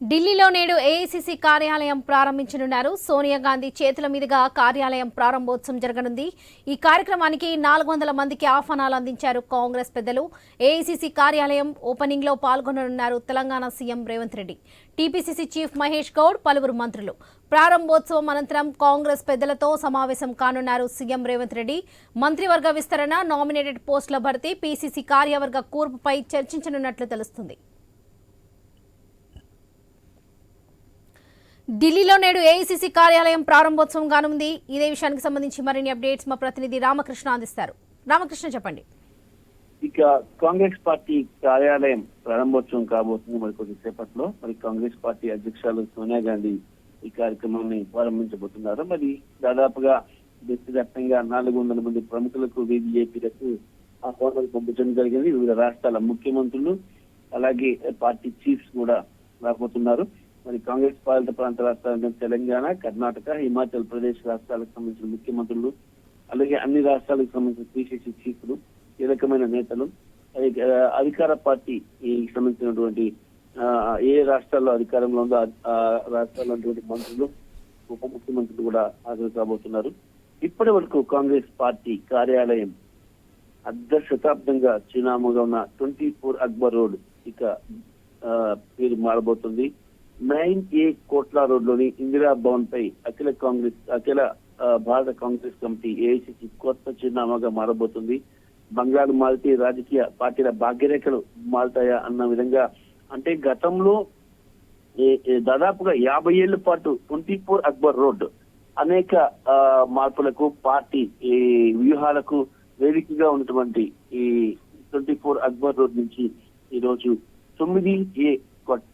ఢిల్లీలో నేడు ఏఐసిసి కార్యాలయం ప్రారంభించనున్నారు. సోనియా గాంధీ చేతుల మీదుగా కార్యాలయం ప్రారంభోత్సవం జరగనుంది. ఈ కార్యక్రమానికి నాలుగు వందల మందికి ఆహ్వానాలు అందించారు కాంగ్రెస్ పెద్దలు. ఏఐసిసి కార్యాలయం ఓపెనింగ్లో పాల్గొననున్నారు Telangana CM Revanth Reddy. TPCC chief Mahesh Goud పలువురు మంత్రులు. ప్రారంభోత్సవం అనంతరం కాంగ్రెస్ పెద్దలతో సమావేశం కానున్నారు సీఎం రేవంత్ రెడ్డి. మంత్రివర్గ విస్తరణ నామినేటెడ్ పోస్టుల భర్తీ పీసీసీ కార్యవర్గ కూర్పుపై చర్చించనున్నట్లు తెలుస్తుంది. ఢిల్లీలో నేడు ఏఐసిసి కార్యాలయం ప్రారంభోత్సవం కానుంది. ఇదే విషయానికి సంబంధించి మరిన్ని అప్డేట్స్ మా ప్రతినిధి రామకృష్ణ అందిస్తారు. రామకృష్ణ చెప్పండి. ఇక కాంగ్రెస్ పార్టీ కార్యాలయం ప్రారంభోత్సవం కాబోతుంది మరి కొద్దిసేపట్లో మరి కాంగ్రెస్ పార్టీ అధ్యక్షులు సోనియా గాంధీ ఈ కార్యక్రమాన్ని ప్రారంభించబోతున్నారు. మరి దాదాపుగా దేశవ్యాప్తంగా నాలుగు వందల మంది ప్రముఖులకు బీజేపీలకు ఆహ్వానాలు పంపించడం జరిగింది. వివిధ రాష్ట్రాల ముఖ్యమంత్రులు అలాగే పార్టీ చీఫ్స్ కూడా రాబోతున్నారు. మరి కాంగ్రెస్ పాలిత ప్రాంత రాష్ట్రాలైన తెలంగాణ కర్ణాటక హిమాచల్ ప్రదేశ్ రాష్ట్రాలకు సంబంధించిన ముఖ్యమంత్రులు అలాగే అన్ని రాష్ట్రాలకు సంబంధించిన పిసిసి చీఫ్లు కీలకమైన నేతలు అధికార పార్టీ ఈ సంబంధించినటువంటి ఆ, ఏ రాష్ట్రాల్లో అధికారంలో ఉందో ఆ- రాష్ట్రాల్లో ఉన్నటువంటి మంత్రులు ఉప ముఖ్యమంత్రులు కూడా హాజరు కాబోతున్నారు. ఇప్పటి వరకు కాంగ్రెస్ పార్టీ కార్యాలయం అర్ధ శతాబ్దంగా చిరునామాగా ఉన్న ట్వంటీ ఫోర్ అక్బర్ రోడ్ ఇక ఆ, పేరు మారబోతుంది. నైన్ ఏ కోట్ల రోడ్లోని ఇందిరా భవన్ పై అఖిల కాంగ్రెస్ అఖిల భారత కాంగ్రెస్ కమిటీ ఏఐసిసి కొత్త చిరునామాగా మారబోతుంది. బంగారు మారితే రాజకీయ పార్టీల భాగ్యరేఖలు మారుతాయా అన్న విధంగా అంటే గతంలో దాదాపుగా యాభై ఏళ్ళ పాటు ట్వంటీ ఫోర్ అక్బర్ రోడ్ అనేక ఆ, మార్పులకు పార్టీ ఈ వ్యూహాలకు వేదికగా ఉన్నటువంటి ఈ ట్వంటీ ఫోర్ అక్బర్ రోడ్ నుంచి ఈ రోజు తొమ్మిది ఏ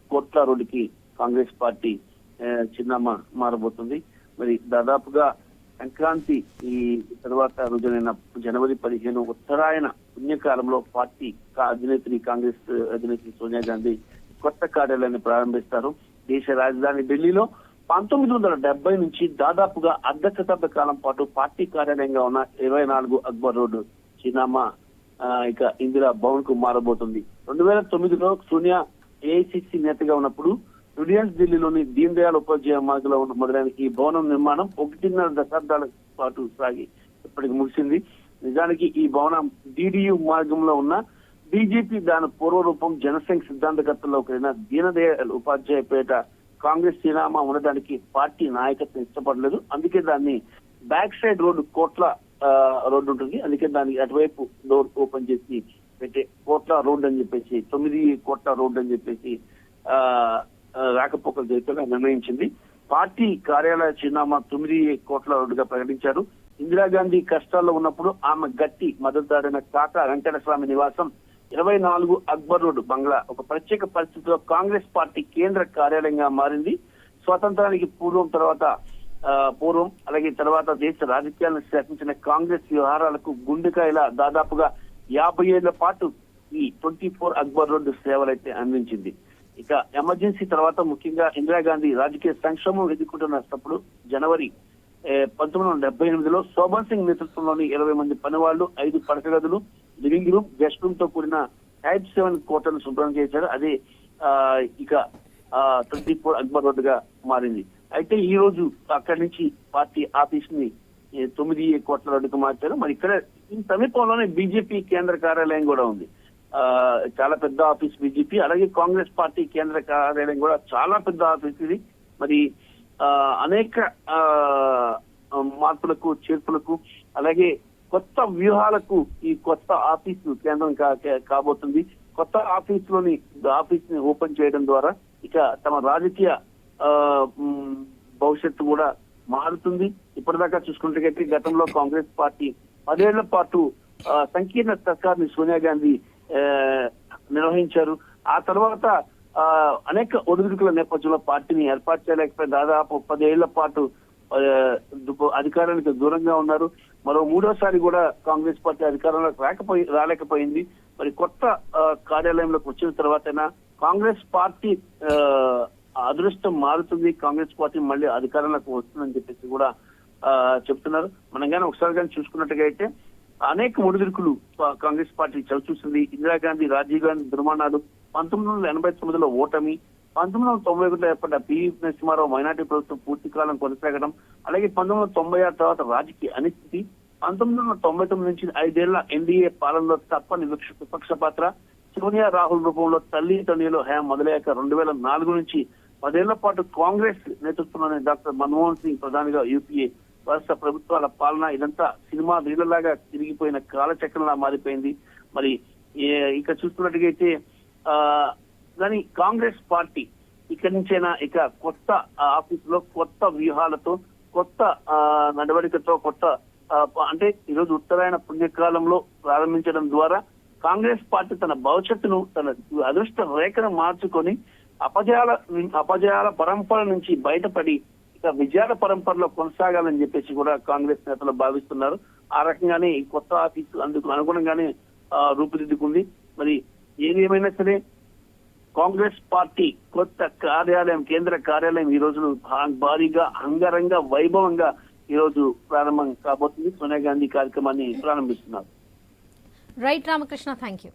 కోట్ల రోడ్డుకి కాంగ్రెస్ పార్టీ ఆ, చిరునామా మారబోతుంది. మరి దాదాపుగా సంక్రాంతి ఈ తర్వాత రోజునైన జనవరి పదిహేను ఉత్తరాయణ పుణ్యకాలంలో పార్టీ అధినేత్రి కాంగ్రెస్ అధినేత్రి సోనియా గాంధీ కొత్త కార్యాలయాన్ని ప్రారంభిస్తారు. దేశ రాజధాని ఢిల్లీలో పంతొమ్మిది వందల డెబ్బై నుంచి దాదాపుగా అర్ధ శతాబ్ద కాలం పాటు పార్టీ కార్యాలయంగా ఉన్న ఇరవై నాలుగు అక్బర్ రోడ్డు చిన్నమ్మ ఇక ఇందిరా భవన్కు మారబోతుంది. రెండు వేల తొమ్మిదిలో సోనియా ఏఐసిసి నేతగా ఉన్నప్పుడు రిలయన్స్ ఢిల్లీలోని దీన్ దయాళ్ ఉపాధ్యాయ మార్గంలో ఉన్న మొదలైన ఈ భవనం నిర్మాణం ఒకటిన్నర దశాబ్దాల పాటు సాగి ఇప్పటికి ముగిసింది. నిజానికి ఈ భవనం డిడియు మార్గంలో ఉన్న బీజేపీ దాని పూర్వరూపం జనసంఘ్ సిద్ధాంతకర్తల్లో ఒకరైన దీనదయాళ్ ఉపాధ్యాయ పేట కాంగ్రెస్ చిరామా ఉండడానికి పార్టీ నాయకత్వం ఇష్టపడలేదు. అందుకే దాన్ని బ్యాక్ సైడ్ రోడ్డు కోట్ల రోడ్డు ఉంటుంది. అందుకే దానికి అటువైపు డోర్ ఓపెన్ చేసి పెట్టే కోట్ల రోడ్ అని చెప్పేసి తొమ్మిది కోట్ల రోడ్ అని చెప్పేసి ఆ, రాకపోకలు జరుగుతున్నా నిర్ణయించింది. పార్టీ కార్యాలయ చిరునామా తొమ్మిది కోట్ల రోడ్డుగా ప్రకటించారు. ఇందిరాగాంధీ కష్టాల్లో ఉన్నప్పుడు ఆమె గట్టి మద్దతుదారైన కాకా వెంకటస్వామి నివాసం ఇరవై నాలుగు అక్బర్ రోడ్ బంగ్లా. ఒక ప్రత్యేక పరిస్థితిలో కాంగ్రెస్ పార్టీ కేంద్ర కార్యాలయంగా మారింది. స్వాతంత్రానికి పూర్వం తర్వాత ఆ, పూర్వం అలాగే తర్వాత దేశ రాజకీయాలను శాసించిన కాంగ్రెస్ వ్యవహారాలకు గుండెకాయల దాదాపుగా యాభై ఏళ్ళ పాటు ఈ ట్వంటీ ఫోర్ అక్బర్ రోడ్డు సేవలైతే అందించింది. ఇక ఎమర్జెన్సీ తర్వాత ముఖ్యంగా ఇందిరాగాంధీ రాజకీయ సంక్షోభం ఎదుర్కొంటున్నప్పుడు జనవరి పంతొమ్మిది వందల డెబ్బై ఎనిమిదిలో శోభన్ సింగ్ నేతృత్వంలోని ఇరవై మంది పనివాళ్ళు ఐదు పడక గదులు లివింగ్ రూమ్ గెస్ట్ రూమ్తో కూడిన టైప్ సెవెన్ కోటను శుభ్రం చేశారు. అదే ఆ, ఇక ట్వంటీ ఫోర్ అక్బర్ రోడ్డుగా మారింది. అయితే ఈ రోజు అక్కడి నుంచి పార్టీ ఆఫీస్ని ఏ, తొమ్మిది కోట్ల రోడ్డుకు మార్చారు. మరి ఇక్కడ సమీపంలోనే బీజేపీ కేంద్ర కార్యాలయం కూడా ఉంది. చాలా పెద్ద ఆఫీస్ బీజేపీ అలాగే కాంగ్రెస్ పార్టీ కేంద్ర కార్యాలయం కూడా చాలా పెద్ద ఆఫీస్ ఇది. మరి ఆ, అనేక ఆ, మార్పులకు చేర్పులకు అలాగే కొత్త వ్యూహాలకు ఈ కొత్త ఆఫీసు కేంద్రం కా- కాబోతుంది. కొత్త ఆఫీస్లోని ఆఫీస్ని ఓపెన్ చేయడం ద్వారా ఇక తమ రాజకీయ ఆ, భవిష్యత్తు కూడా మారుతుంది. ఇప్పటిదాకా చూసుకుంటే గతంలో కాంగ్రెస్ పార్టీ పదేళ్ళ పాటు సంకీర్ణ సర్కార్ని సోనియా గాంధీ నిర్వహించారు. ఆ తర్వాత ఆ, అనేక ఒడిదుడుకుల నేపథ్యంలో పార్టీని ఏర్పాటు చేయలేకపోయి దాదాపు పదేళ్ళ పాటు అధికారానికి దూరంగా ఉన్నారు. మరో మూడోసారి కూడా కాంగ్రెస్ పార్టీ అధికారంలోకి రాకపోయి రాలేకపోయింది. మరి కొత్త కార్యాలయంలోకి వచ్చిన తర్వాతైనా కాంగ్రెస్ పార్టీ ఆ, అదృష్టం మారుతుంది. కాంగ్రెస్ పార్టీ మళ్ళీ అధికారంలోకి వస్తుందని చెప్పేసి కూడా ఆ, చెప్తున్నారు. మనం కానీ ఒకసారి కానీ చూసుకున్నట్టుగా అయితే అనేక ఒడిదుడుకులు కాంగ్రెస్ పార్టీ చవిచూసింది. ఇందిరాగాంధీ రాజీవ్ గాంధీ దుర్మానాలు పంతొమ్మిది వందల ఎనభై తొమ్మిదిలో ఓటమి. పంతొమ్మిది వందల తొంభై ఒకటిలో ఏర్పడ్డ పివి నరసింహారావు మైనార్టీ ప్రభుత్వం పూర్తి కాలం కొనసాగడం అలాగే పంతొమ్మిది వందల తొంభై ఆరు తర్వాత రాజకీయ అనిస్థితి పంతొమ్మిది వందల తొంభై తొమ్మిది నుంచి ఐదేళ్ళ ఎన్డీఏ పాలనలో తప్ప విపక్ష విపక్ష పాత్ర సోనియా రాహుల్ రూపంలో తల్లి తండ్రిలో హయాం మొదలయ్యాక రెండు వేల నాలుగు నుంచి పదేళ్ళ పాటు కాంగ్రెస్ నేతృత్వంలోని డాక్టర్ మన్మోహన్ సింగ్ ప్రధానిగా యూపీఏ రాష్ట్ర ప్రభుత్వాల పాలన ఇదంతా సినిమా నీళ్ళలాగా తిరిగిపోయిన కాలచక్రంలా మారిపోయింది. మరి ఇక చూస్తున్నట్టుగైతే ఆ కానీ కాంగ్రెస్ పార్టీ ఇక్కడి నుంచైనా ఇక కొత్త ఆఫీస్లో కొత్త వ్యూహాలతో కొత్త ఆ, నడవడికతో కొత్త అంటే ఈరోజు ఉత్తరాయణ పుణ్యకాలంలో ప్రారంభించడం ద్వారా కాంగ్రెస్ పార్టీ తన భవిష్యత్తును తన అదృష్ట రేఖను మార్చుకొని అపజయాల అపజయాల పరంపర నుంచి బయటపడి విజయాల పరంపరలో కొనసాగాలని చెప్పేసి కూడా కాంగ్రెస్ నేతలు భావిస్తున్నారు. ఆ రకంగానే ఈ కొత్త ఆఫీసు అందుకు అనుగుణంగానే రూపుదిద్దుకుంది. మరి ఏది ఏమైనా సరే కాంగ్రెస్ పార్టీ కొత్త కార్యాలయం కేంద్ర కార్యాలయం ఈ రోజు భా- భారీగా అంగరంగ వైభవంగా ఈ రోజు ప్రారంభం కాబోతుంది. సోనియా గాంధీ కార్యక్రమాన్ని ప్రారంభిస్తున్నారు. Right Ramakrishna thank you